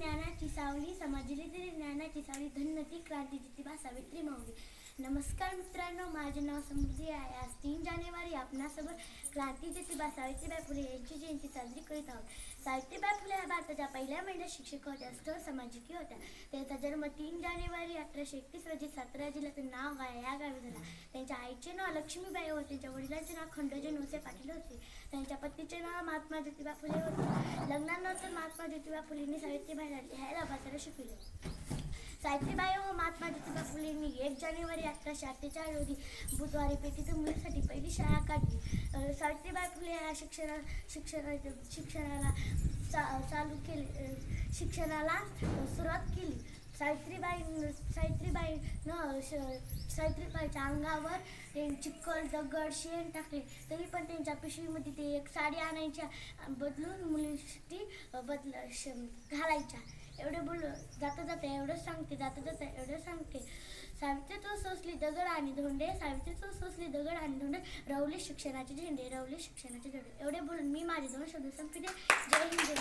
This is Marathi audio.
ज्ञानाची सावली समाजली तरी ज्ञानाची सावली धन्य ती क्रांती जितिबा सावित्री माऊली. नमस्कार मित्रांनो माझे नाव समृद्धी आहे. आज तीन जानेवारी आपणासोबत क्रांती ज्योतिबा सावित्रीबाई फुले यांची जयंती साजरी करीत आहोत. सावित्रीबाई फुले ह्या भारताच्या पहिल्या महिला शिक्षक होत्या स्थळ सामाजिकी होत्या. त्यांचा जन्म तीन जानेवारी अठराशे एकतीस रोजी सातारा जिल्ह्यातील नाव गाय या गावी झाला. त्यांच्या आईचे नाव लक्ष्मीबाई होते त्यांच्या वडिलांचे नाव खंडोजी नोसे पाटील होते. त्यांच्या पत्नीचे नाव महात्मा ज्योतिबा फुले होते. लग्नानंतर महात्मा ज्योतिबा फुलेंनी सावित्रीबाई लिहायला वाचायला शिकविले. सावित्रीबाई व हो, महात्मा ज्योतिबा फुलेंनी एक जानेवारी अठराशे अठ्ठेचाळीस रोजी बुधवारी पेटीतून मुलीसाठी पहिली शाळा काढली. सावित्रीबाई फुले ह्या शिक्षणा शिक्षणा शिक्षणाला चा चालू केले. शिक्षणाला सुरुवात केली. सावित्रीबाई सावित्रीबाई श- सावित्रीबाईच्या अंगावर ते चिखल दगड शेण टाकले. तरी पण त्यांच्या पिशवीमध्ये ते एक साडी आणायच्या बदलून मुलीसाठी बदल श- घालायच्या. एवढं बोल जाता जाता एवढं सांगते जाता जाता एवढं सांगते. सावित्री तो सोसली दगड आणि धोंडे सावित्री तो सोसली दगड आणि धोंडे रवले शिक्षणाचे झेंडे रवले शिक्षणाचे झेंडे. एवढे बोलून मी माझे दोन शब्द संपिले जय हिंद